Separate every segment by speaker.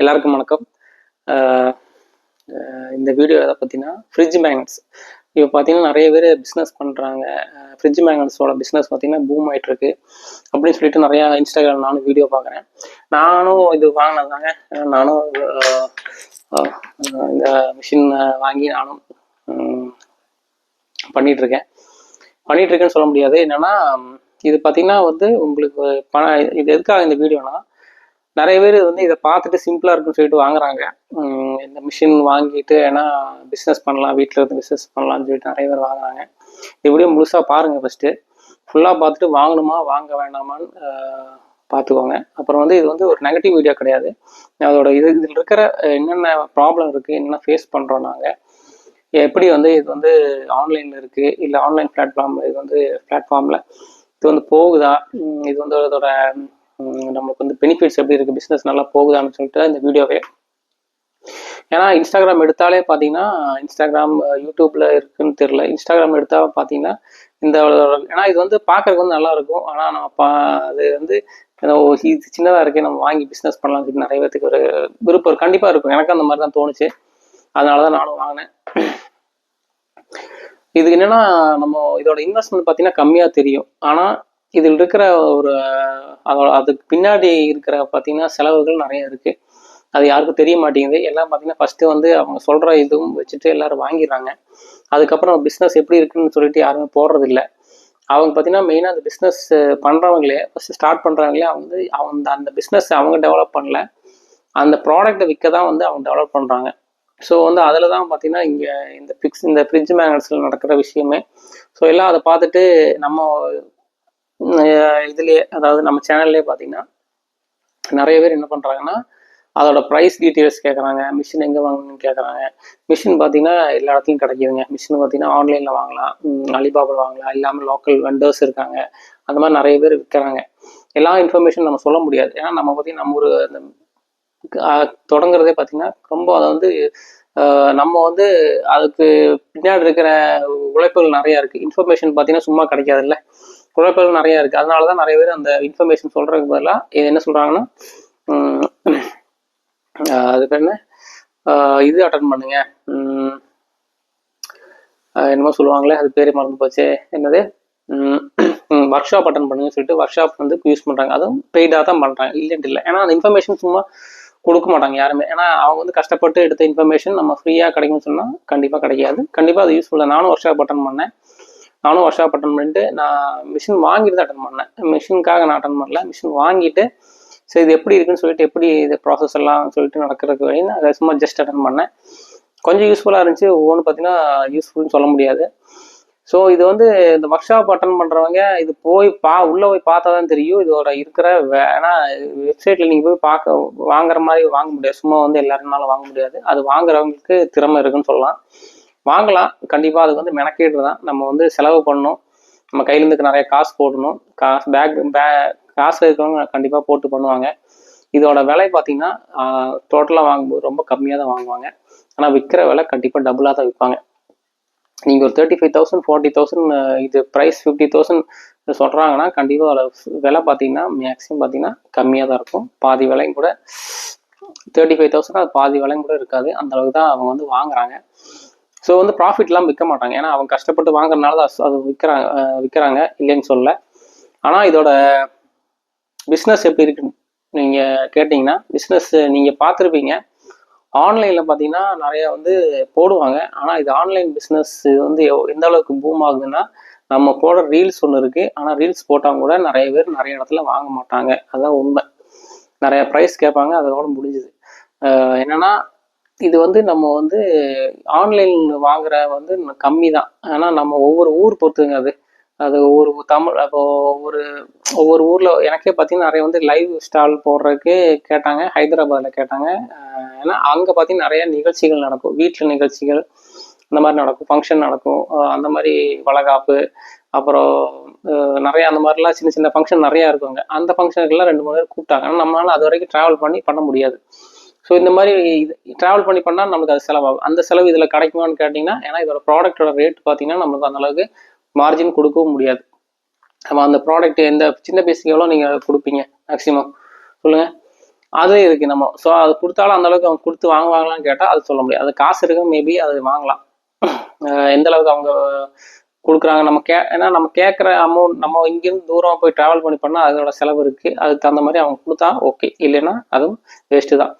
Speaker 1: எல்லாருக்கும் வணக்கம். இந்த வீடியோ எதை பார்த்தீங்கன்னா ஃப்ரிட்ஜ் மேக்னட்ஸ் இப்போ பார்த்தீங்கன்னா நிறைய பேர் பிஸ்னஸ் பண்ணுறாங்க ஃப்ரிட்ஜ் மேக்னட்ஸோட பிஸ்னஸ் பார்த்தீங்கன்னா பூம் ஆகிட்டு இருக்கு அப்படின்னு சொல்லிட்டு நிறையா இன்ஸ்டாகிராம் நானும் வீடியோ பார்க்குறேன் நானும் இது வாங்கினதாங்க நானும் இந்த மிஷின் வாங்கி நானும் உம், பண்ணிட்டு இருக்கேன் பண்ணிட்டு இருக்கேன்னு சொல்ல முடியாது. என்னன்னா இது பார்த்தீங்கன்னா வந்து உங்களுக்கு பண இது எதுக்காக இந்த வீடியோனா நிறைய பேர் வந்து இதை பார்த்துட்டு சிம்பிளாக இருக்குன்னு சொல்லிட்டு வாங்குறாங்க. இந்த மிஷின் வாங்கிட்டு ஏன்னா பிஸ்னஸ் பண்ணலாம் வீட்டில் இருந்து பிஸ்னஸ் பண்ணலாம்னு சொல்லிட்டு நிறைய பேர் வாங்குறாங்க. எப்படியும் முழுசாக பாருங்கள் ஃபஸ்ட்டு ஃபுல்லாக பார்த்துட்டு வாங்கணுமா வாங்க வேண்டாமான்னு பார்த்துக்கோங்க. அப்புறம் வந்து இது வந்து ஒரு நெகட்டிவ் வீடியோ கிடையாது. அதோட இது இதில் இருக்கிற என்னென்ன ப்ராப்ளம் இருக்குது என்னென்ன ஃபேஸ் பண்ணுறோம் நாங்கள் எப்படி வந்து இது வந்து ஆன்லைனில் இருக்குது இல்லை ஆன்லைன் பிளாட்ஃபார்ம் இது வந்து பிளாட்ஃபார்மில் இது வந்து போகுதா இது வந்து அதோட நம்மளுக்கு வந்து பெனிஃபிட்ஸ் எப்படி இருக்குது பிஸ்னஸ் நல்லா போகுதான்னு சொல்லிட்டு இந்த வீடியோவே. ஏன்னா இன்ஸ்டாகிராம் எடுத்தாலே பார்த்தீங்கன்னா இன்ஸ்டாகிராம் யூடியூப்பில் இருக்குன்னு தெரில இன்ஸ்டாகிராம் எடுத்தால் பார்த்தீங்கன்னா இந்த ஏன்னா இது வந்து பார்க்கறதுக்கு வந்து நல்லா இருக்கும். ஆனால் நம்ம பா அது வந்து இது சின்னதாக இருக்கே நம்ம வாங்கி பிஸ்னஸ் பண்ணலாம் சொல்லி நிறைய பேத்துக்கு ஒரு விருப்பம் கண்டிப்பாக இருக்கும். எனக்கு அந்த மாதிரி தான் தோணுச்சு. அதனால தான் நானும் வாங்கினேன். இதுக்கு என்னன்னா நம்ம இதோட இன்வெஸ்ட்மெண்ட் பார்த்தீங்கன்னா கம்மியாக தெரியும். ஆனால் இதில் இருக்கிற ஒரு அதோட அதுக்கு பின்னாடி இருக்கிற பார்த்தீங்கன்னா செலவுகள் நிறைய இருக்கு. அது யாருக்கும் தெரிய மாட்டேங்குது. எல்லாம் பார்த்தீங்கன்னா ஃபஸ்ட்டு வந்து அவங்க சொல்கிற இதுவும் வச்சுட்டு எல்லாரும் வாங்கிடுறாங்க. அதுக்கப்புறம் பிஸ்னஸ் எப்படி இருக்குன்னு சொல்லிட்டு யாருமே போடுறதில்ல. அவங்க பார்த்தீங்கன்னா மெயினாக அந்த பிஸ்னஸ் பண்ணுறவங்களே ஃபஸ்ட்டு ஸ்டார்ட் பண்ணுறவங்களே அவங்க வந்து அவங்க அந்த பிஸ்னஸ் அவங்க டெவலப் பண்ணல. அந்த ப்ராடக்ட்டை விற்க தான் வந்து அவங்க டெவலப் பண்ணுறாங்க ஸோ வந்து அதில் தான் பார்த்தீங்கன்னா இங்கே இந்த ஃபிக்ஸ் இந்த ஃப்ரிட்ஜ் மேனர்ஸில் நடக்கிற விஷயமே. ஸோ எல்லாம் அதை பார்த்துட்டு நம்ம இதுலேயே அதாவது நம்ம சேனல்லே பார்த்தீங்கன்னா நிறைய பேர் என்ன பண்ணுறாங்கன்னா அதோட ப்ரைஸ் டீட்டெயில்ஸ் கேட்குறாங்க மிஷின் எங்கே வாங்கணும்னு கேட்குறாங்க மிஷின் பார்த்தீங்கன்னா எல்லா இடத்துலையும் கிடைக்குதுங்க. மிஷின் பார்த்தீங்கன்னா ஆன்லைனில் வாங்கலாம். அலிபாபில் வாங்கலாம். இல்லாமல் லோக்கல் வெண்டர்ஸ் இருக்காங்க. அந்த மாதிரி நிறைய பேர் விற்கிறாங்க எல்லா இன்ஃபர்மேஷன் நம்ம சொல்ல முடியாது. ஏன்னா நம்ம பார்த்தீங்கன்னா நம்ம ஒரு அந்த தொடங்குறதே பார்த்தீங்கன்னா ரொம்ப அதை வந்து நம்ம வந்து அதுக்கு பின்னாடி இருக்கிற உழைப்புகள் நிறைய இருக்குது இன்ஃபர்மேஷன் பார்த்தீங்கன்னா சும்மா கிடைக்காதுல்ல. குழப்பங்கள் நிறைய இருக்கு. அதனால தான் நிறைய பேர் அந்த இன்ஃபர்மேஷன் சொல்றதுக்கு பதிலாக இது என்ன சொல்றாங்கன்னா அது பேர் என்ன? இது அட்டன் பண்ணுங்க. என்னமோ சொல்லுவாங்களே அது பேர் மறந்து போச்சு. என்னது? ஒர்க் ஷாப் அட்டன் பண்ணுங்க சொல்லிட்டு ஒர்க் ஷாப் வந்து யூஸ் பண்றாங்க. அதுவும் பெய்டாக தான் பண்றாங்க. இல்லைன்ட்டு இல்லை ஏன்னா அந்த இன்ஃபர்மேஷன் சும்மா கொடுக்க மாட்டாங்க யாருமே. ஏன்னா அவங்க வந்து கஷ்டப்பட்டு எடுத்த இன்ஃபர்மேஷன் நம்ம ஃப்ரீயாக கிடைக்கும்னு சொன்னால் கண்டிப்பாக கிடைக்காது. கண்டிப்பாக அது யூஸ்ஃபுல்லாக நானும் ஒர்க் ஷாப் அட்டன் பண்ணேன். நானும் ஒர்க் ஷாப் அட்டன் பண்ணிட்டு நான் மிஷின் வாங்கிட்டு தான் அட்டன் பண்ணேன். மிஷினுக்காக நான் அட்டன் பண்ணல. மிஷின் வாங்கிட்டு சரி இது எப்படி இருக்குன்னு சொல்லிட்டு எப்படி இது ப்ராசஸ் எல்லாம் சொல்லிட்டு நடக்கிறதுக்கு வழி நான் அதை சும்மா ஜஸ்ட் அட்டன் பண்ணேன். கொஞ்சம் யூஸ்ஃபுல்லாக இருந்துச்சு. ஒவ்வொன்று பார்த்தீங்கன்னா யூஸ்ஃபுல்னு சொல்ல முடியாது. ஸோ இது வந்து இந்த ஒர்க் ஷாப் அட்டன் பண்ணுறவங்க இது போய் பா உள்ளே போய் பார்த்தா தான் தெரியும். இதோட இருக்கிற வே- ஏன்னா வெப்சைட்டில் நீங்கள் போய் பார்க்க வாங்குற மாதிரி வாங்க முடியாது. சும்மா வந்து எல்லாருனாலும் வாங்க முடியாது. அது வாங்குறவங்களுக்கு திறமை இருக்குன்னு சொல்லலாம். வாங்கலாம். கண்டிப்பாக அதுக்கு வந்து மெனக்கேடு தான் நம்ம வந்து செலவு பண்ணணும். நம்ம கையிலேருந்து நிறைய காசு போடணும். காசு பேக் பே காசு இருக்கிறவங்க கண்டிப்பாக போட்டு பண்ணுவாங்க. இதோட விலை பார்த்தீங்கன்னா டோட்டலாக வாங்கும்போது ரொம்ப கம்மியாக தான் வாங்குவாங்க. ஆனால் விற்கிற விலை கண்டிப்பாக டபுளாக தான் விற்பாங்க. நீங்கள் ஒரு thirty five thousand forty thousand இது ப்ரைஸ் ஃபிஃப்டி தௌசண்ட் சொல்கிறாங்கன்னா கண்டிப்பாக அதோட விலை பார்த்தீங்கன்னா மேக்ஸிமம் பார்த்தீங்கன்னா கம்மியாக தான் இருக்கும். பாதி விலையும் கூட தேர்ட்டி ஃபைவ் தௌசண்ட் அது பாதி விலையும் கூட இருக்காது. அந்த அளவுக்கு தான் அவங்க வந்து வாங்குறாங்க. ஸோ வந்து ப்ராஃபிட்லாம் விற்க மாட்டாங்க. ஏன்னா அவங்க கஷ்டப்பட்டு வாங்குறதுனால தான் அது விற்கிறாங்க விற்கிறாங்க இல்லைன்னு சொல்லல. ஆனால் இதோட பிஸ்னஸ் எப்படி இருக்குன்னு நீங்கள் கேட்டிங்கன்னா பிஸ்னஸ் நீங்கள் பார்த்துருப்பீங்க. ஆன்லைனில் பார்த்தீங்கன்னா நிறையா வந்து போடுவாங்க. ஆனால் இது ஆன்லைன் பிஸ்னஸ் வந்து எவ்- எந்த அளவுக்கு பூம் ஆகுதுன்னா நம்ம போடுற ரீல்ஸ் ஒன்று இருக்குது ஆனால் ரீல்ஸ் போட்டால் கூட நிறைய பேர் நிறைய இடத்துல வாங்க மாட்டாங்க. அதுதான் உண்மை. நிறைய ப்ரைஸ் கேட்பாங்க அதோட முடிஞ்சுது. என்னென்னா என்னன்னா இது வந்து நம்ம வந்து ஆன்லைன் வாங்குற வந்து கம்மி தான் ஆனால் நம்ம ஒவ்வொரு ஊர் பொறுத்துங்க அது. அது ஒவ்வொரு தமிழ் அப்போ ஒவ்வொரு ஒவ்வொரு ஊரில் எனக்கே பார்த்தீங்கன்னா நிறைய வந்து லைவ் ஸ்டால் போடுறதுக்கு கேட்டாங்க. ஹைதராபாத்தில் கேட்டாங்க. ஏன்னா அங்கே பார்த்தீங்கன்னா நிறைய நிகழ்ச்சிகள் நடக்கும். வீட்டில் நிகழ்ச்சிகள் அந்த மாதிரி நடக்கும். ஃபங்க்ஷன் நடக்கும். அந்த மாதிரி வளகாப்பு அப்புறம் நிறைய அந்த மாதிரிலாம் சின்ன சின்ன ஃபங்க்ஷன் நிறையா இருக்குங்க அந்த ஃபங்க்ஷனுக்கெல்லாம் ரெண்டு மூணு பேர் கூப்பிட்டாங்க. ஆனால் நம்மளால அது வரைக்கும் ட்ராவல் பண்ணி பண்ண முடியாது. ஸோ இந்த மாதிரி ட்ராவல் பண்ணி பண்ணால் நமக்கு அது செலவாகும். அந்த செலவு இதில் கிடைக்குமான்னு கேட்டிங்கன்னா ஏன்னா இதோட ப்ராடக்ட்டோட ரேட் பார்த்தீங்கன்னா நமக்கு அந்தளவுக்கு மார்ஜின் கொடுக்கவும் முடியாது. நம்ம அந்த ப்ராடக்ட் எந்த சின்ன பீஸுக்கு எவ்வளோ நீங்கள் கொடுப்பீங்க மேக்ஸிமம் சொல்லுங்கள் அது இருக்கு நம்ம. ஸோ அது கொடுத்தாலும் அந்தளவுக்கு அவங்க கொடுத்து வாங்குவாங்களான்னு கேட்டால் அது சொல்ல முடியாது. அது காசு இருக்கு மேபி அது வாங்கலாம். எந்த அளவுக்கு அவங்க கொடுக்குறாங்க நம்ம கே ஏன்னா நம்ம கேட்குற அமௌண்ட் நம்ம இங்கேருந்து தூரம் போய் ட்ராவல் பண்ணி பண்ணால் அதோட செலவு இருக்குது அதுக்கு தகுந்த மாதிரி அவங்க கொடுத்தா ஓகே இல்லைன்னா அதுவும் வேஸ்ட்டு தான்.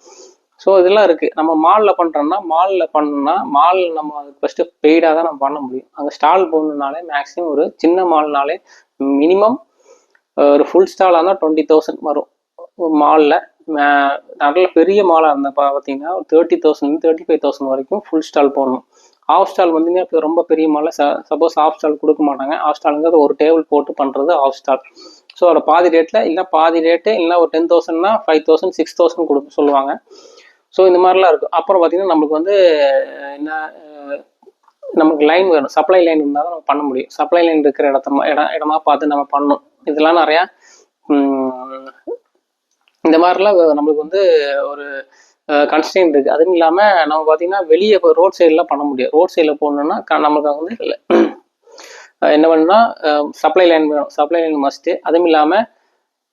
Speaker 1: ஸோ இதெல்லாம் இருக்குது நம்ம மாலில் பண்ணுறோம்னா மாலில் பண்ணோம்னா மால் நம்ம அதுக்கு ஃபஸ்ட்டு பெய்டாக தான் நம்ம பண்ண முடியும். அங்கே ஸ்டால் போடணுனாலே மேக்ஸிமம் ஒரு சின்ன மால்னாலே மினிமம் ஒரு ஃபுல் ஸ்டாலாக இருந்தால் டுவெண்ட்டி தௌசண்ட் வரும். மாலில் நல்ல பெரிய மாலாக இருந்தால் பார்த்தீங்கன்னா ஒரு thirty thousand thirty five thousand வரைக்கும் ஃபுல் ஸ்டால் போடணும். ஆஃப் ஸ்டால் வந்து இப்போ ரொம்ப பெரிய மாலில் ச சப்போஸ் ஆஃப் ஸ்டால் கொடுக்க மாட்டாங்க. ஆஃப் ஸ்டாலுங்கிறது ஒரு டேபிள் போட்டு பண்ணுறது ஆஃப் ஸ்டால் ஸோ அதோட பாதி ரேட்டில் இல்லை பாதி ரேட்டு இல்லை ஒரு டென் தௌசண்ட்னா ஃபைவ் தௌசண்ட் சிக்ஸ் தௌசண்ட் கொடுக்க சொல்லுவாங்க. ஸோ இந்த மாதிரிலாம் இருக்கும். அப்புறம் பார்த்தீங்கன்னா நம்மளுக்கு வந்து என்ன நமக்கு லைன் வேணும். சப்ளை லைன் இருந்தால் தான் நம்ம பண்ண முடியும். சப்ளை லைன் இருக்கிற இடத்த இடம் இடமா பார்த்து நம்ம பண்ணணும். இதெல்லாம் நிறையா இந்த மாதிரிலாம் நம்மளுக்கு வந்து ஒரு கன்ஸ்டன்ட் இருக்குது அதுவும் இல்லாமல் நம்ம பார்த்தீங்கன்னா வெளியே இப்போ ரோட் சைடெலாம் பண்ண முடியாது. ரோட் சைடில் போகணுன்னா நமக்கு வந்து என்ன பண்ணுன்னா சப்ளை லைன் வேணும். சப்ளை லைன் மஸ்ட்டு அதுவும் இல்லாமல்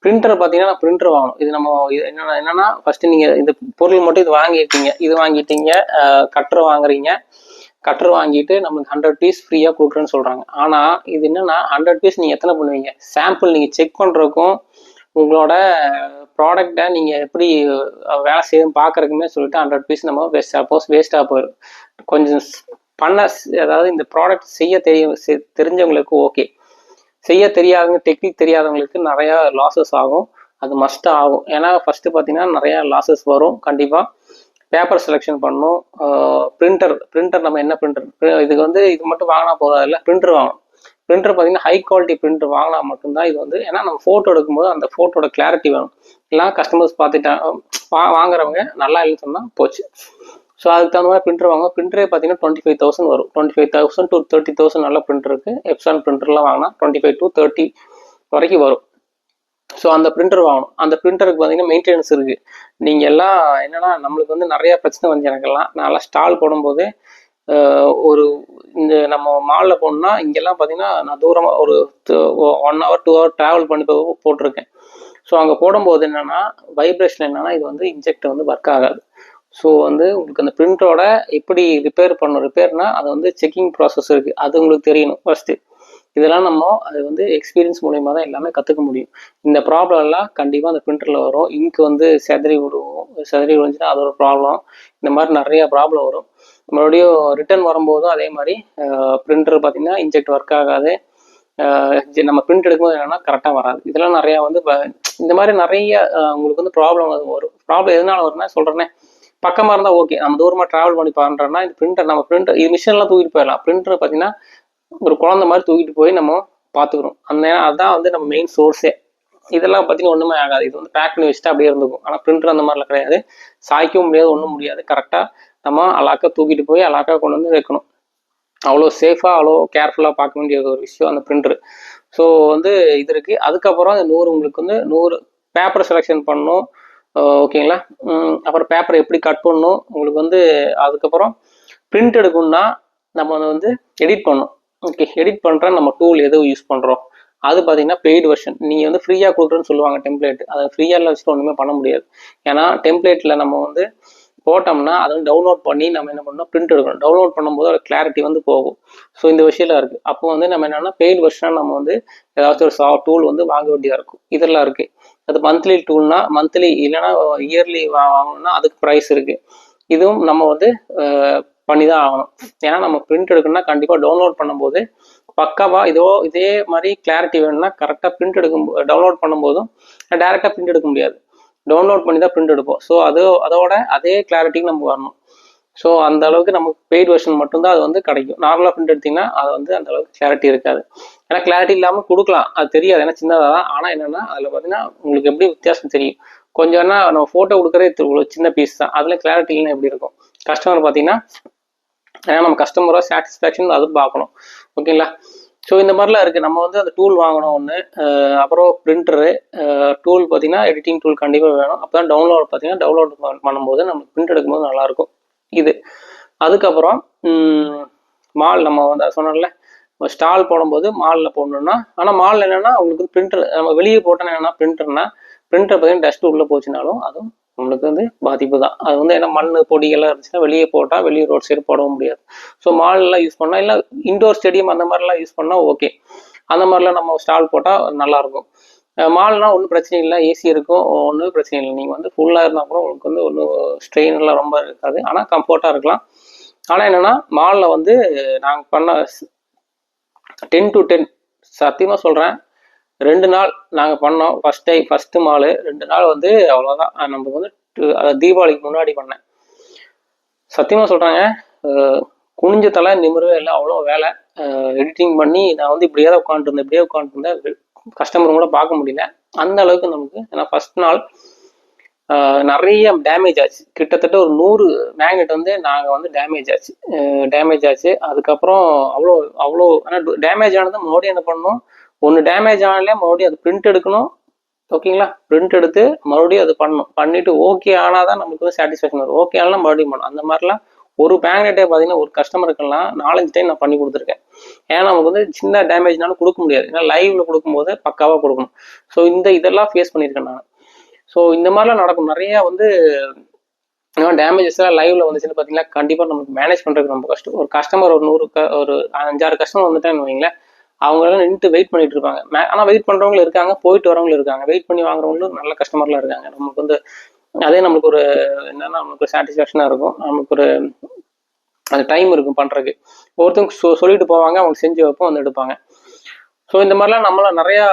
Speaker 1: பிரிண்டர் பார்த்தீங்கன்னா பிரிண்டர் வாங்கணும். இது நம்ம இது என்னன்னா என்னன்னா ஃபர்ஸ்ட் நீங்கள் இந்த பொருள் மட்டும் இது வாங்கியிருக்கீங்க. இது வாங்கிட்டீங்க கட்டர் வாங்குறீங்க. கட்டர் வாங்கிட்டு நம்மளுக்கு ஹண்ட்ரட் பீஸ் ஃப்ரீயாக கொடுக்குறேன்னு சொல்கிறாங்க ஆனால் இது என்னன்னா ஹண்ட்ரட் பீஸ் நீங்கள் எத்தனை பண்ணுவீங்க? சாம்பிள் நீங்கள் செக் பண்ணுறக்கும் உங்களோட ப்ராடக்டை நீங்கள் எப்படி வேலை செய்யும் பார்க்குறதுக்குமே சொல்லிட்டு ஹண்ட்ரட் பீஸ் நம்ம வேஸ்ட் சப்போஸ் வேஸ்ட்டாக போயிடும் கொஞ்சம் ஸ்- பண்ண அதாவது இந்த ப்ராடக்ட் செய்ய தெரியும் தெரிஞ்சவங்களுக்கு ஓகே செய்ய தெரியாதவங்க டெக்னிக் தெரியாதவங்களுக்கு நிறையா லாஸஸ் ஆகும். அது மஸ்ட் ஆகும். ஏன்னா ஃபர்ஸ்ட் பார்த்தீங்கன்னா நிறையா லாஸஸ் வரும். கண்டிப்பாக பேப்பர் செலெக்ஷன் பண்ணணும் பிரிண்டர் பிரிண்டர் நம்ம என்ன பிரிண்டர் இதுக்கு வந்து இது மட்டும் வாங்கினா போதாது இல்லை பிரிண்டர் வாங்கணும். பிரிண்டர் பார்த்தீங்கன்னா ஹை குவாலிட்டி பிரிண்டர் வாங்கினா மட்டும்தான் இது வந்து ஏன்னா நம்ம ஃபோட்டோ எடுக்கும்போது அந்த ஃபோட்டோட கிளாரிட்டி வேணும். எல்லாம் கஸ்டமர்ஸ் பார்த்துட்டா வா வாங்குறவங்க நல்லா இல்லைன்னு சொன்னால் போச்சு. ஸோ அதுக்கு தகுந்த மாதிரி பிரிண்டர் வாங்க பிரிண்டரே பார்த்தீங்கன்னா டுவெண்ட்டி ஃபைவ் தௌசண்ட் வரும். Twenty five thousand to thirty thousand நல்ல பிரிண்டர் இருக்குது எப்சான் பிரிண்டர்லாம் வாங்கினா டுவெண்ட்டி ஃபைவ் டு தேர்ட்டி வரைக்கும் வரும். ஸோ அந்த பிரிண்டர் வாங்கணும். அந்த பிரிண்டருக்கு பார்த்தீங்கன்னா மெயின்டெனன்ஸ் இருக்குது நீங்கள் எல்லாம் என்னென்னா நம்மளுக்கு வந்து நிறைய பிரச்சனை வந்து எனக்கெல்லாம். நான்லாம் ஸ்டால் போடும்போது ஒரு இந்த நம்ம மாலில் போகணுன்னா இங்கெல்லாம் பார்த்தீங்கன்னா நான் தூரமாக ஒரு one hour two hour travel பண்ணி போட்டிருக்கேன். ஸோ அங்கே போடும்போது என்னென்னா வைப்ரேஷன் என்னென்னா இது வந்து இன்ஜெக்ட் வந்து ஒர்க் ஆகாது. ஸோ வந்து உங்களுக்கு அந்த பிரிண்டோட எப்படி ரிப்பேர் பண்ணணும் ரிப்பேர்னா அது வந்து செக்கிங் ப்ராசஸ் இருக்குது அது உங்களுக்கு தெரியணும் ஃபர்ஸ்ட்டு இதெல்லாம் நம்ம அது வந்து எக்ஸ்பீரியன்ஸ் மூலயமா தான் எல்லாமே கற்றுக்க முடியும். இந்த ப்ராப்ளம் எல்லாம் கண்டிப்பாக அந்த பிரிண்டரில் வரும். இங்க் வந்து செதறி விடுவோம் செதறி விழுந்துச்சுன்னா அது ஒரு ப்ராப்ளம் இந்த மாதிரி நிறைய ப்ராப்ளம் வரும். மறுபடியும் ரிட்டர்ன் வரும்போதும் அதே மாதிரி பிரிண்டர் பார்த்திங்கன்னா இன்ஜெக்ட் ஒர்க் ஆகாது. நம்ம பிரிண்ட் எடுக்கும்போது என்னென்னா கரெக்டாக வராது. இதெல்லாம் நிறையா வந்து ப- இந்த மாதிரி நிறைய உங்களுக்கு வந்து ப்ராப்ளம் வரும். ப்ராப்ளம் எதனால வரும்னா சொல்கிறேனே பக்கமாக இருந்தால் ஓகே நம்ம தூரமாக ட்ராவல் பண்ணி பண்ணுறோம்னா இந்த பிரிண்டர் நம்ம பிரிண்டர் இது மிஷின்லாம் தூக்கிட்டு போயிடலாம். பிரிண்டர் பார்த்தீங்கன்னா ஒரு குழந்தை மாதிரி தூக்கிட்டு போய் நம்ம பார்த்துக்கிறோம் அந்த நேரம் அதுதான் வந்து நம்ம மெயின் சோர்ஸே இதெல்லாம் பார்த்தீங்கன்னா ஒன்றுமே ஆகாது. இது வந்து பேக் பண்ணி வச்சுட்டு அப்படியே இருந்துக்கும். ஆனால் பிரிண்டர் அந்த மாதிரிலாம் கிடையாது. சாய்க்கவும் முடியாது ஒன்றும் முடியாது. கரெக்டாக நம்ம அலாக்கா தூக்கிட்டு போய் அலாக்கா கொண்டு வந்து வைக்கணும். அவ்வளோ சேஃபாக அவ்வளோ கேர்ஃபுல்லாக பார்க்க வேண்டிய ஒரு விஷயம் அந்த பிரிண்டர் ஸோ வந்து இது இருக்குது அதுக்கப்புறம் அந்த நூறு உங்களுக்கு வந்து நூறு பேப்பர் செலெக்ஷன் பண்ணணும். ஓகேங்களா? அப்புறம் பேப்பரை எப்படி கட் பண்ணணும்? உங்களுக்கு வந்து அதுக்கப்புறம் பிரிண்ட் எடுக்கணும்னா நம்ம அதை வந்து எடிட் பண்ணணும். ஓகே எடிட் பண்ணுற நம்ம டூல் எதுவும் யூஸ் பண்ணுறோம் அது பார்த்தீங்கன்னா பெய்டு வெர்ஷன் நீங்கள் வந்து ஃப்ரீயாக கொடுக்குறேன்னு சொல்லுவாங்க டெம்ப்ளேட் அதை ஃப்ரீயாக வச்சுட்டு ஒன்றுமே பண்ண முடியாது. ஏன்னா டெம்ப்ளேட்டில் நம்ம வந்து போட்டோம்னா அதை வந்து டவுன்லோட் பண்ணி நம்ம என்ன பண்ணணும்? பிரிண்ட் எடுக்கணும். டவுன்லோட் பண்ணும்போது அதோட கிளாரிட்டி வந்து போகும். ஸோ இந்த விஷயம்லாம் இருக்குது அப்போ வந்து நம்ம என்னன்னா பெய்டு வெர்ஷனாக நம்ம வந்து ஏதாச்சும் ஒரு சா டூல் வந்து வாங்க வேண்டியதாக இருக்கும். இதெல்லாம் இருக்குது அது மந்த்லி டூல்னா மந்த்லி இல்லைன்னா இயர்லி வாங்கணும்னா அதுக்கு ப்ரைஸ் இருக்குது இதுவும் நம்ம வந்து பண்ணி தான் ஆகணும். ஏன்னா நம்ம பிரிண்ட் எடுக்கணும்னா கண்டிப்பாக டவுன்லோட் பண்ணும்போது பக்காவாக இதோ இதே மாதிரி கிளாரிட்டி வேணும்னா கரெக்டாக பிரிண்ட் எடுக்கும் டவுன்லோட் பண்ணும்போதும் டேரெக்டாக பிரிண்ட் எடுக்க முடியாது. டவுன்லோட் பண்ணி தான் பிரிண்ட் எடுப்போம். ஸோ அது அதோட அதே கிளாரிட்டிக்கு நம்ம வரணும். ஸோ அந்த அளவுக்கு நமக்கு பெய்ட் வெர்ஷன் மட்டும்தான் அது வந்து கிடைக்கும். நார்மலாக பிரிண்ட் எடுத்தீங்கன்னா அது வந்து அந்த அளவுக்கு கிளாரிட்டி இருக்காது. ஏன்னா கிளாரிட்டி இல்லாமல் கொடுக்கலாம். அது தெரியாது. ஏன்னா சின்னதாக தான். ஆனால் என்னென்னா அதில் பார்த்தீங்கன்னா உங்களுக்கு எப்படி வித்தியாசம் தெரியும். கொஞ்சம்னா நம்ம ஃபோட்டோ கொடுக்குறே இவ்வளோ சின்ன பீஸ் தான். அதில் கிளாரிட்டி இல்லைன்னா எப்படி இருக்கும்? கஸ்டமர் பார்த்தீங்கன்னா ஏன்னா நம்ம கஸ்டமரோட சாட்டிஸ்ஃபேக்ஷன் அது பார்க்கணும் ஓகேங்களா ஸோ இந்த மாதிரிலாம் இருக்குது நம்ம வந்து அந்த டூல் வாங்கணும் ஒன்று அப்புறம் பிரிண்டரு டூல் பார்த்தீங்கன்னா எடிட்டிங் டூல் கண்டிப்பாக வேணும். அப்போ தான் டவுன்லோட் பார்த்தீங்கன்னா டவுன்லோட் பண்ணும்போது நம்ம பிரிண்ட் எடுக்கும்போது நல்லாயிருக்கும். இது. அதுக்கப்புறம் மால் நம்ம வந்து சொன்னோம்ல ஸ்டால் போடும்போது மாலில் போடணும்னா ஆனால் மாலில் என்னென்னா உங்களுக்கு பிரிண்டர் நம்ம வெளியே போட்டோன்னா என்னென்னா பிரிண்டர்னா பிரிண்டர் பார்த்தீங்கன்னா டஸ்ட் உள்ளே போச்சுனாலும் அதுவும் நம்மளுக்கு வந்து பாதிப்பு தான் அது வந்து ஏன்னா மண் பொடியெல்லாம் இருந்துச்சுன்னா வெளியே போட்டால் வெளியே ரோட் சைடு போடவும் முடியாது. ஸோ மால்லாம் யூஸ் பண்ணால் இல்லை இண்டோர் ஸ்டேடியம் அந்த மாதிரிலாம் யூஸ் பண்ணால் ஓகே அந்த மாதிரிலாம் நம்ம ஸ்டால் போட்டால் நல்லாயிருக்கும் மால்னால் ஒன்றும் பிரச்சனை இல்லை ஏசி இருக்கும் ஒன்றும் பிரச்சனை இல்லை. நீங்கள் வந்து ஃபுல்லாக இருந்தால் கூட உங்களுக்கு வந்து ஒன்றும் ஸ்ட்ரெயின்லாம் ரொம்ப இருக்காது. ஆனால் கம்ஃபர்ட்டாக இருக்கலாம். ஆனால் என்னென்னா மாலில் வந்து நாங்கள் பண்ண டென் டு டென் சத்தியமாக சொல்கிறேன் ரெண்டு நாள் நாங்கள் பண்ணோம். First time first mall. ரெண்டு நாள் வந்து அவ்வளோதான் நமக்கு வந்து அதாவது தீபாவளிக்கு முன்னாடி பண்ணேன். சத்தியமாக சொல்கிறாங்க குனிஞ்ச தலை நிமிரவே இல்லை அவ்வளோ வேலை. எடிட்டிங் பண்ணி நான் வந்து இப்படியே தான் உட்காந்துருந்தேன் இப்படியே உட்காந்துருந்தேன் கஸ்டமரும் கூட பார்க்க முடியல. அந்த அளவுக்கு நமக்கு ஏன்னா ஃபஸ்ட் நாள் நிறைய டேமேஜ் ஆச்சு. கிட்டத்தட்ட ஒரு நூறு மேக்னெட் வந்து நாங்கள் வந்து டேமேஜ் ஆச்சு. டேமேஜ் ஆச்சு. அதுக்கப்புறம் அவ்வளோ அவ்வளோ ஆனால் டேமேஜ் ஆனது மறுபடியும் என்ன பண்ணோம்? ஒன்று டேமேஜ் ஆனாலே மறுபடியும் அது பிரிண்ட் எடுக்கணும். ஓகேங்களா பிரிண்ட் எடுத்து மறுபடியும் அது பண்ணணும். பண்ணிட்டு ஓகே ஆனால் தான் நமக்கு வந்து சாட்டிஸ்ஃபேக்ஷன் வரும். ஓகே ஆனால் மறுபடியும் பண்ணணும். அந்த மாதிரிலாம் ஒரு மேக்னெட்டே பார்த்தீங்கன்னா ஒரு கஸ்டமருக்கெல்லாம் நாலஞ்சு டைம் நான் பண்ணி கொடுத்துருக்கேன். ஏன்னா நமக்கு வந்து சின்ன டேமேஜ்னாலும் கொடுக்க முடியாது. ஏன்னா லைவ்ல கொடுக்கும்போது பக்காவாக கொடுக்கணும். ஸோ இந்த இதெல்லாம் ஃபேஸ் பண்ணியிருக்கேன் நான். ஸோ இந்த மாதிரிலாம் நடக்கும். நிறைய வந்து டேமேஜஸ்லாம் லைவ்ல வந்துச்சுன்னு பார்த்தீங்கன்னா கண்டிப்பாக நமக்கு மேனேஜ் பண்ணுறதுக்கு ரொம்ப கஷ்டம். ஒரு கஸ்டமர் ஒரு நூறு ஒரு அஞ்சாறு கஸ்டமர் வந்துட்டான்னு வைங்களேன். அவங்களாம் நின்று வெயிட் பண்ணிட்டு இருப்பாங்க ஆனால் வெயிட் பண்ணுறவங்களும் இருக்காங்க போயிட்டு வரவங்களும் இருக்காங்க. வெயிட் பண்ணி வாங்குறவங்களும் நல்ல கஸ்டமர்லாம் இருக்காங்க. நமக்கு வந்து அதே நம்மளுக்கு ஒரு என்னன்னா நமக்கு சாட்டிஸ்ஃபேக்ஷனாக இருக்கும். நமக்கு ஒரு அந்த டைம் இருக்கும் பண்ணுறதுக்கு ஒவ்வொருத்தவங்க சொ சொல்லிட்டு போவாங்க அவங்க செஞ்சு வைப்போம் வந்து எடுப்பாங்க. ஸோ இந்த மாதிரிலாம் நம்மளாம் நிறையா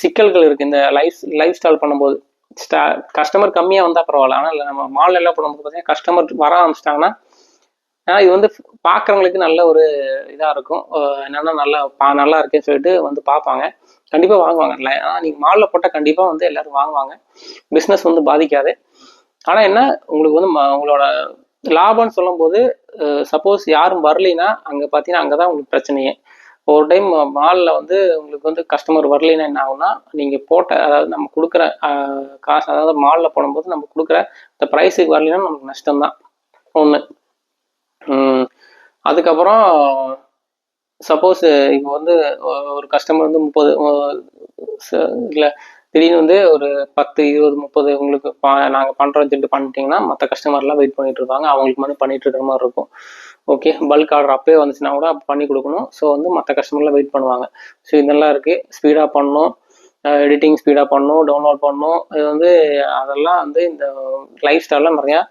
Speaker 1: சிக்கல்கள் இருக்குது இந்த லைஃப் லைஃப் ஸ்டைல் பண்ணும்போது. ஸ்டா கஸ்டமர் கம்மியாக வந்தால் பரவாயில்ல. ஆனால் நம்ம மாலில் எல்லாம் பண்ணும்போது பார்த்தீங்கன்னா கஸ்டமர் வர ஆரம்பிச்சிட்டாங்கன்னா ஆனால் இது வந்து பார்க்குறவங்களுக்கு நல்ல ஒரு இதாக இருக்கும். என்னென்னா நல்லா பா நல்லா இருக்குன்னு சொல்லிட்டு வந்து பார்ப்பாங்க கண்டிப்பாக வாங்குவாங்க. இல்லை ஆனால் நீங்கள் மாலில் போட்டால் கண்டிப்பாக வந்து எல்லோரும் வாங்குவாங்க. பிஸ்னஸ் வந்து பாதிக்காது. ஆனால் என்ன உங்களுக்கு வந்து உங்களோட லாபம்னு சொல்லும்போது சப்போஸ் யாரும் வரலைன்னா அங்கே பார்த்தீங்கன்னா அங்கே தான் உங்களுக்கு பிரச்சனையே. ஒரு டைம் மாலில் வந்து உங்களுக்கு வந்து கஸ்டமர் வரலைன்னா என்ன ஆகும்னா நீங்கள் போட்ட அதாவது நம்ம கொடுக்குற காசு அதாவது மாலில் போடும்போது நம்ம கொடுக்குற இந்த ப்ரைஸுக்கு வரலைன்னா நமக்கு நஷ்டம்தான். ஒன்று அதுக்கப்புறம் சப்போஸ் இப்போ வந்து ஒரு கஸ்டமர் வந்து முப்பது இல்லை திடீர்னு வந்து ஒரு பத்து இருபது முப்பது உங்களுக்கு பா நாங்கள் பண்ணுறோம் சொல்லிட்டு பண்ணிட்டீங்கன்னா மற்ற கஸ்டமர்லாம் வெயிட் பண்ணிட்டு இருப்பாங்க. அவங்களுக்கு மட்டும் பண்ணிட்டு இருக்கிற மாதிரி இருக்கும். ஓகே பல்க் ஆர்டர் அப்பயே வந்துச்சுன்னா கூட பண்ணி கொடுக்கணும். ஸோ வந்து மற்ற கஸ்டமர்லாம் வெயிட் பண்ணுவாங்க. ஸோ இதெல்லாம் இருக்குது ஸ்பீடாக பண்ணணும். எடிட்டிங் ஸ்பீடாக பண்ணணும். டவுன்லோட் பண்ணணும். இது வந்து அதெல்லாம் வந்து இந்த லைஃப் ஸ்டைலில் நிறையா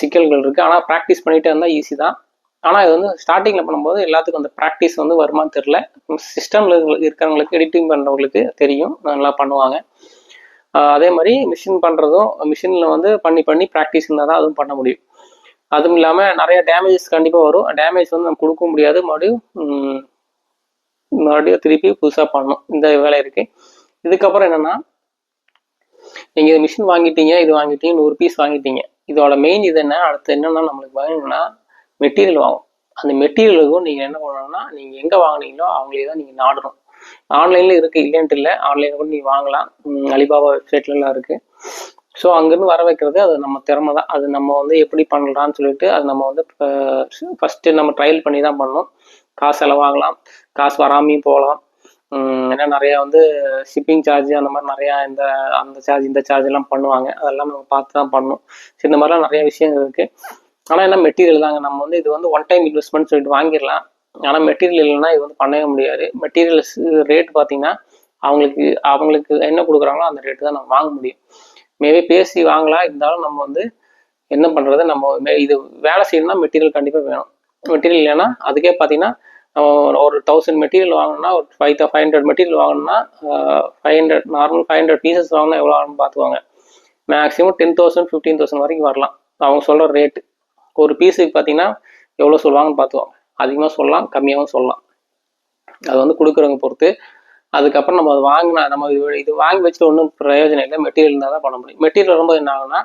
Speaker 1: சிக்கல்கள் இருக்குது ஆனால் ப்ராக்டிஸ் பண்ணிகிட்டே இருந்தால் ஈஸி தான். ஆனால் இது வந்து ஸ்டார்டிங்கில் பண்ணும்போது எல்லாத்துக்கும் அந்த ப்ராக்டிஸ் வந்து வருமா தெரில சிஸ்டமில் இருக்கிறவங்களுக்கு எடிட்டிங் பண்ணுறவங்களுக்கு தெரியும். நல்லா பண்ணுவாங்க. அதே மாதிரி மிஷின் பண்ணுறதும் மிஷினில் வந்து பண்ணி பண்ணி ப்ராக்டிஸ் இருந்தால் தான் அதுவும் பண்ண முடியும். அதுவும் இல்லாமல் நிறைய டேமேஜஸ் கண்டிப்பாக வரும். டேமேஜ் வந்து நம்ம கொடுக்க முடியாது. மறுபடியும் மறுபடியும் திருப்பி புதுசாக பண்ணணும். இந்த வேலை இருக்குது இதுக்கப்புறம் என்னென்னா நீங்கள் மிஷின் வாங்கிட்டீங்க இது வாங்கிட்டீங்க நூறு பீஸ் வாங்கிட்டீங்க. இதோட மெயின் இது என்ன? அடுத்து என்னென்னா நம்மளுக்கு வாங்கணும்னா மெட்டீரியல் வாங்கும் அந்த மெட்டீரியலுக்கும் நீங்கள் என்ன பண்ணணும்னா நீங்கள் எங்கே வாங்கினீங்களோ அவங்களே தான் நீங்கள் நாடணும். ஆன்லைனில் இருக்குது இல்லைன்ட்டு இல்லை. ஆன்லைனில் கூட நீங்கள் வாங்கலாம். அலிபாபா வெப்சைட்லலாம் இருக்குது ஸோ அங்கேருந்து வர வைக்கிறது அது நம்ம திறமை தான். அது நம்ம வந்து எப்படி பண்ணலான்னு சொல்லிட்டு அது நம்ம வந்து ஃபஸ்ட்டு நம்ம ட்ரையல் பண்ணி தான் பண்ணணும். காசு செலவாகலாம். காசு வராமையும் போகலாம். ஏன்னா நிறையா வந்து ஷிப்பிங் சார்ஜ் அந்த மாதிரி நிறையா இந்த அந்த சார்ஜ் இந்த சார்ஜ் எல்லாம் பண்ணுவாங்க. அதெல்லாம் நம்ம பார்த்து தான் பண்ணணும். ஸோ இந்த மாதிரிலாம் நிறைய விஷயங்கள் இருக்குது ஆனால் என்ன மெட்டீரியல் தாங்க? நம்ம வந்து இது வந்து ஒன் டைம் இன்வெஸ்ட்மெண்ட் சொல்லிட்டு வாங்கிடலாம். ஆனால் மெட்டீரியல் இல்லைன்னா இது வந்து பண்ணவே முடியாது. மெட்டீரியல்ஸ் ரேட் பார்த்தீங்கன்னா அவங்களுக்கு அவங்களுக்கு என்ன கொடுக்குறாங்களோ அந்த ரேட்டு தான் நம்ம வாங்க முடியும். மேபி பேசி வாங்கலாம். இருந்தாலும் நம்ம வந்து என்ன பண்ணுறது நம்ம இது வேலை செய்யணும்னா மெட்டீரியல் கண்டிப்பாக வேணும். மெட்டீரியல் இல்லைன்னா அதுக்கே பார்த்தீங்கன்னா ஒரு தௌசண்ட் மெட்டீரியல் வாங்கணும்னா ஒரு ஃபைவ் ஃபைவ் ஹண்ட்ரட் மெட்டீரியல் வாங்கணும்னா five hundred normal five hundred pieces வாங்கினா எவ்வளோ ஆகும்னு பார்த்துவாங்க maximum ten thousand fifteen thousand வரைக்கும் வரலாம். அவங்க சொல்கிற ரேட்டு ஒரு பீஸுக்கு பார்த்தீங்கன்னா எவ்வளோ சொல்லுவாங்கன்னு பார்த்துவாங்க அதிகமாக சொல்லலாம் கம்மியாகவும் சொல்லலாம். அது வந்து கொடுக்குறவங்க பொறுத்து. அதுக்கப்புறம் நம்ம அது வாங்கினா நம்ம இது இது வாங்கி வச்சுட்டு ஒன்றும் பிரயோஜனம் இல்லை. மெட்டீரியல் இருந்தால் தான் பண்ண முடியும். மெட்டீரியல் வரும்போது என்ன ஆகுனா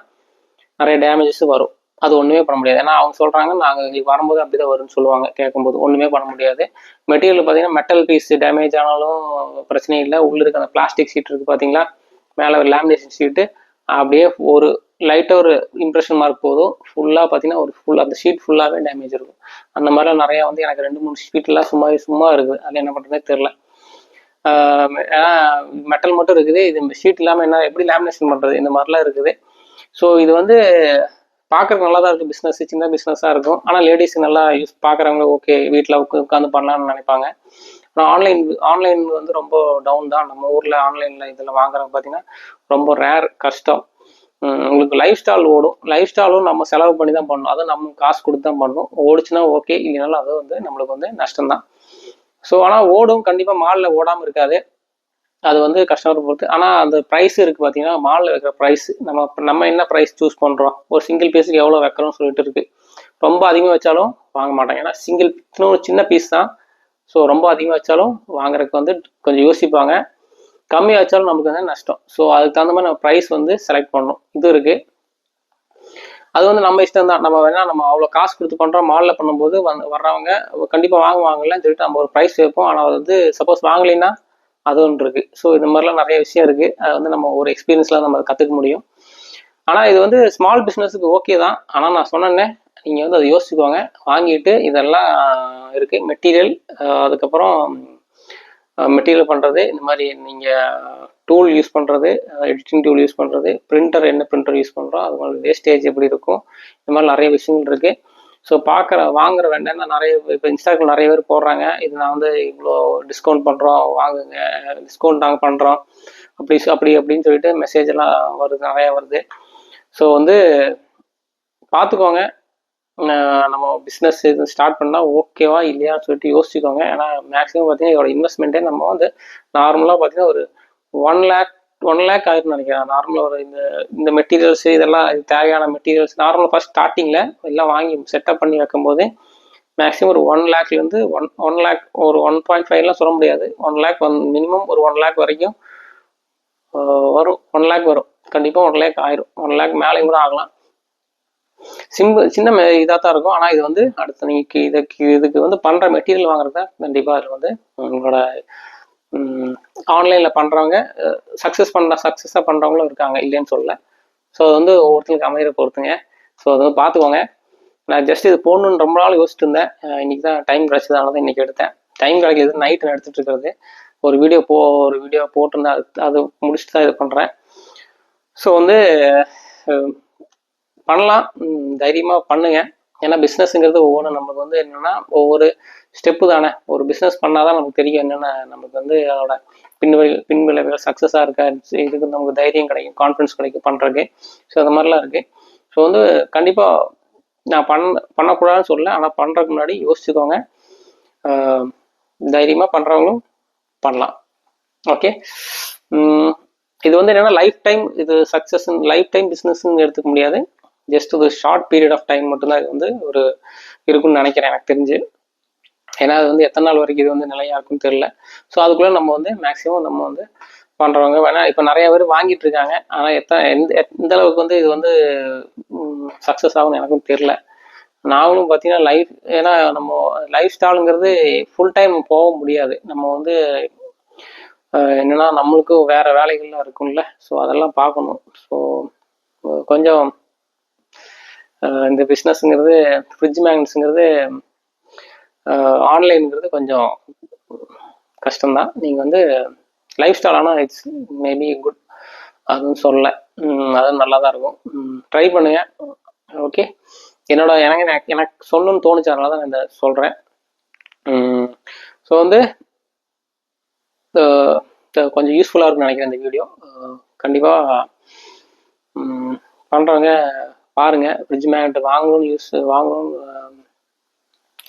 Speaker 1: நிறைய டேமேஜஸ் வரும். அது ஒன்றுமே பண்ண முடியாது. ஏன்னா அவங்க சொல்கிறாங்க நாங்கள் எங்களுக்கு வரும்போது அப்படி தான் வரும்னு சொல்லுவாங்க கேட்கும்போது. ஒன்றுமே பண்ண முடியாது. மெட்டீரியல் பார்த்தீங்கன்னா மெட்டல் பீஸ் டேமேஜ் ஆனாலும் பிரச்சனை இல்லை. உள்ளே இருக்க அந்த பிளாஸ்டிக் சீட் இருக்குது பார்த்தீங்களா மேலே ஒரு லேமினேஷன் ஷீட்டு அப்படியே ஒரு லைட்டாக ஒரு இம்ப்ரெஷன் மார்க் போதும். ஃபுல்லாக பார்த்தீங்கன்னா ஒரு ஃபுல் அந்த ஷீட் ஃபுல்லாகவே டேமேஜ் இருக்கும். அந்த மாதிரிலாம் நிறையா வந்து எனக்கு ரெண்டு மூணு ஷீட்லாம் சும்மா சும்மா இருக்குது. அது என்ன பண்ணுறதே தெரில ஏன்னா மெட்டல் மட்டும் இருக்குது. இது ஷீட் இல்லாமல் என்ன எப்படி லேமினேஷன் பண்ணுறது இந்த மாதிரிலாம் இருக்குது. ஸோ இது வந்து பார்க்குறதுக்கு நல்லா தான் இருக்குது பிஸ்னஸ் சின்ன பிஸ்னஸாக இருக்கும். ஆனால் லேடிஸ் நல்லா யூஸ் பார்க்குறவங்க ஓகே வீட்டில் உட்காந்து பண்ணலாம்னு நினைப்பாங்க. ஆனால் ஆன்லைன் ஆன்லைன் வந்து ரொம்ப டவுன் தான். நம்ம ஊரில் ஆன்லைனில் இதில் வாங்குறவங்க பார்த்தீங்கன்னா ரொம்ப ரேர் கஷ்டம். உங்களுக்கு லைஃப் ஸ்டைல் ஓடும். லைஃப் ஸ்டைலும் நம்ம செலவு பண்ணி தான் பண்ணணும். அதை நம்ம காசு கொடுத்து தான் பண்ணணும். ஓடிச்சுன்னா ஓகே இல்லைனாலும் அது வந்து நம்மளுக்கு வந்து நஷ்டம் தான் ஸோ ஆனால் ஓடும் கண்டிப்பாக மாலில் ஓடாமல் இருக்காது. அது வந்து கஸ்டமர் பொறுத்து. ஆனால் அந்த ப்ரைஸ் இருக்குது பார்த்தீங்கன்னா மாலில் வைக்கிற ப்ரைஸ் நம்ம நம்ம என்ன ப்ரைஸ் சூஸ் பண்ணுறோம் ஒரு சிங்கிள் பீஸுக்கு எவ்வளோ வைக்கிறோம்னு சொல்லிட்டு இருக்குது ரொம்ப அதிகமாக வச்சாலும் வாங்க மாட்டாங்க ஏன்னா சிங்கிள் இன்னொரு சின்ன பீஸ் தான். ஸோ ரொம்ப அதிகமாக வச்சாலும் வாங்குறதுக்கு வந்து கொஞ்சம் யோசிப்பாங்க. கம்மியாக வச்சாலும் நமக்கு வந்து நஷ்டம். ஸோ அதுக்கு தகுந்த மாதிரி நம்ம ப்ரைஸ் வந்து செலக்ட் பண்ணணும். இது இருக்குது அது வந்து நம்ம இஷ்டம் தான். நம்ம வேணால் நம்ம அவ்வளோ காசு கொடுத்து பண்ணுறோம் மாலில் பண்ணும்போது வந்து வர்றவங்க கண்டிப்பாக வாங்குவாங்கல்லன்னு சொல்லிட்டு நம்ம ஒரு ப்ரைஸ் வைப்போம். ஆனால் அது வந்து சப்போஸ் வாங்கலைன்னா அது ஒன்று இருக்குது ஸோ இந்த மாதிரிலாம் நிறைய விஷயம் இருக்குது அது வந்து நம்ம ஒரு எக்ஸ்பீரியன்ஸ்லாம் நம்ம கற்றுக்க முடியும். ஆனால் இது வந்து ஸ்மால் பிஸ்னஸுக்கு ஓகே தான். ஆனால் நான் சொன்னேன்னே நீங்கள் வந்து அதை யோசிச்சுக்கோங்க. வாங்கிட்டு இதெல்லாம் இருக்குது மெட்டீரியல் அதுக்கப்புறம் மெட்டீரியல் பண்ணுறது இந்த மாதிரி நீங்கள் டூல் யூஸ் பண்ணுறது எடிட்டிங் டூல் யூஸ் பண்ணுறது பிரிண்டர் என்ன பிரிண்டர் யூஸ் பண்ணுறோம் அது மாதிரி வேஸ்டேஜ் எப்படி இருக்கும் இந்த மாதிரி நிறைய விஷயங்கள் இருக்குது ஸோ பார்க்குற வாங்குற வேண்டாம்னா நிறைய இப்போ இன்ஸ்டாகிராம் நிறைய பேர் போடுறாங்க. இது நான் வந்து இவ்வளோ டிஸ்கவுண்ட் பண்ணுறோம் வாங்குங்க டிஸ்கவுண்ட் நாங்கள் பண்ணுறோம் அப்படி அப்படி அப்படின்னு சொல்லிட்டு மெசேஜ் எல்லாம் வருது நிறைய வருது. ஸோ வந்து பார்த்துக்கோங்க நம்ம பிஸ்னஸ் இது ஸ்டார்ட் பண்ணால் ஓகேவா இல்லையான்னு சொல்லிட்டு யோசிச்சுக்கோங்க. ஏன்னா மேக்ஸிமம் பார்த்தீங்கன்னா இதோட இன்வெஸ்ட்மெண்ட்டே நம்ம வந்து நார்மலாக பார்த்தீங்கன்னா ஒரு ஒன் லேக் ஒன் லேக் ஆயிருன்னு நினைக்கிறேன். நார்மலாக ஒரு இந்த இந்த மெட்டீரியல்ஸ் இதெல்லாம் இது தேவையான மெட்டீரியல்ஸ் நார்மலாக ஃபஸ்ட் ஸ்டார்டிங்கில் எல்லாம் வாங்கி செட்டப் பண்ணி வைக்கும்போது மேக்ஸிமம் ஒரு ஒன் லேக்லேருந்து ஒன் ஒன் லேக் ஒரு ஒன் பாயிண்ட் ஃபைவ்லாம் சொல்ல முடியாது. ஒன் லேக் ஒன் மினிமம் ஒரு ஒன் லேக் வரைக்கும் வரும். ஒன் லேக் வரும். கண்டிப்பாக ஒன் லேக் ஆயிரும். ஒன் லேக் மேலேயும் கூட ஆகலாம். சிம்பிள் சின்ன இதாக தான் இருக்கும். ஆனால் இது வந்து அடுத்த நீங்கள் இதுக்கு இதுக்கு வந்து பண்ணுற மெட்டீரியல் வாங்குறது தான் கண்டிப்பாக அதில் வந்து உங்களோட ஆன்லைனில் பண்ணுறவங்க சக்ஸஸ் பண்ண சக்ஸஸாக பண்ணுறவங்களும் இருக்காங்க இல்லைன்னு சொல்லல. ஸோ அது வந்து ஒவ்வொருத்தருக்கு அமைகிற பொறுத்துங்க. ஸோ அது வந்து பார்த்துக்கோங்க நான் ஜஸ்ட் இது போகணுன்னு ரொம்ப நாள் யோசிச்சுட்டு இருந்தேன். இன்றைக்கி தான் டைம் கிடச்சதால தான் இன்றைக்கி எடுத்தேன். டைம் கிடைக்கிறது நைட்டு நான் எடுத்துகிட்டு இருக்கிறது. ஒரு வீடியோ போ ஒரு வீடியோ போட்டிருந்தேன் அது அது முடிச்சுட்டு தான் இது பண்ணுறேன் ஸோ வந்து பண்ணலாம். தைரியமாக பண்ணுங்கள் ஏன்னா பிஸ்னஸ்ங்கிறது ஒவ்வொன்றும் நமக்கு வந்து என்னென்னா ஒவ்வொரு ஸ்டெப்பு தானே. ஒரு பிஸ்னஸ் பண்ணால் தான் நமக்கு தெரியும் என்னென்ன நமக்கு வந்து அதோட பின்வி பின்விளைவுகள் சக்ஸஸாக இருக்கா இதுக்கு நமக்கு தைரியம் கிடைக்கும் கான்ஃபிடன்ஸ் கிடைக்கும் பண்ணுறதுக்கு ஸோ அந்த மாதிரிலாம் இருக்குது ஸோ வந்து கண்டிப்பாக நான் பண்ண பண்ணக்கூடாதுன்னு சொல்லல. ஆனால் பண்ணுறதுக்கு முன்னாடி யோசிச்சுக்கோங்க. தைரியமாக பண்ணுறவங்களும் பண்ணலாம். ஓகே இது வந்து என்னென்னா லைஃப் டைம் இது சக்ஸஸ் லைஃப் டைம் பிஸ்னஸ்ன்னு எடுத்துக்க முடியாது. ஜஸ்ட் ஒரு ஷார்ட் பீரியட் ஆஃப் டைம் மட்டும்தான் இது வந்து ஒரு இருக்குன்னு நினைக்கிறேன் எனக்கு தெரிஞ்சு. ஏன்னா அது வந்து எத்தனை நாள் வரைக்கும் இது வந்து நிலையா இருக்குன்னு தெரியல. ஸோ அதுக்குள்ளே நம்ம வந்து மேக்ஸிமம் நம்ம வந்து பண்ணுறவங்க வேணா இப்போ நிறைய பேர் வாங்கிட்டு இருக்காங்க. ஆனால் எத்தனை எந்த எந்த அளவுக்கு வந்து இது வந்து சக்ஸஸ் ஆகும்னு எனக்கும் தெரில நாங்களும் பார்த்தீங்கன்னா லைஃப் ஏன்னா நம்ம லைஃப் ஸ்டைலுங்கிறது ஃபுல் டைம் போக முடியாது. நம்ம வந்து என்னென்னா நம்மளுக்கும் வேறு வேலைகள்லாம் இருக்கும்ல. ஸோ அதெல்லாம் பார்க்கணும். ஸோ கொஞ்சம் இந்த பிஸ்னஸ்ங்கிறது ஃப்ரிட்ஜ் மேக்னட்ஸுங்கிறது ஆன்லைனுங்கிறது கொஞ்சம் கஷ்டம்தான். நீங்கள் வந்து லைஃப் ஸ்டைல் ஆனால் இட்ஸ் மேபி குட் அதுவும் சொல்ல. அதுவும் நல்லா தான் இருக்கும் ட்ரை பண்ணுங்கள் ஓகே என்னோட எனக்கு எனக்கு சொல்லணும்னு தோணுச்சு அதனால தான் நான் இந்த சொல்கிறேன் ஸோ வந்து கொஞ்சம் யூஸ்ஃபுல்லாக இருக்கும்னு நினைக்கிறேன் இந்த வீடியோ கண்டிப்பாக பண்ணுறவங்க பாருங்கள் ஃப்ரிட்ஜ் மேக்னெட் வாங்கணும்னு யூஸ் வாங்கணும்னு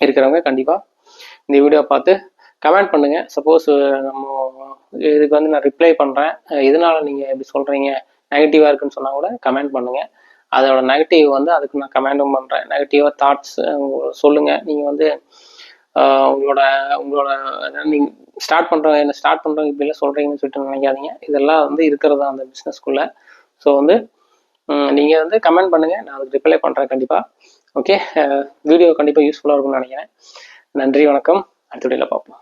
Speaker 1: இருக்கிறவங்க கண்டிப்பாக இந்த வீடியோ பார்த்து கமெண்ட் பண்ணுங்கள் சப்போஸ் நம்ம இதுக்கு வந்து நான் ரிப்ளை பண்ணுறேன் எதனால் நீங்கள் எப்படி சொல்கிறீங்க நெகட்டிவாக இருக்குன்னு சொன்னால் கூட கமெண்ட் பண்ணுங்கள் அதோட நெகட்டிவ் வந்து அதுக்கு நான் கமெண்டும் பண்ணுறேன் நெகட்டிவாக தாட்ஸ் சொல்லுங்கள் நீங்கள் வந்து உங்களோட உங்களோட நீங்கள் ஸ்டார்ட் பண்ணுறவங்க என்ன ஸ்டார்ட் பண்ணுறவங்க இப்படிலாம் சொல்கிறீங்கன்னு சொல்லிட்டு நினைக்காதீங்க. இதெல்லாம் வந்து இருக்கிறது அந்த பிஸ்னஸ்க்குள்ளே ஸோ வந்து நீங்கள் வந்து கமெண்ட் பண்ணுங்கள் நான் அதுக்கு ரிப்ளை பண்ணுறேன் கண்டிப்பாக ஓகே வீடியோ கண்டிப்பாக யூஸ்ஃபுல்லாக இருக்கும்னு நினைக்கிறேன். நன்றி வணக்கம். அடுத்த வீடியோவில் பார்ப்போம்.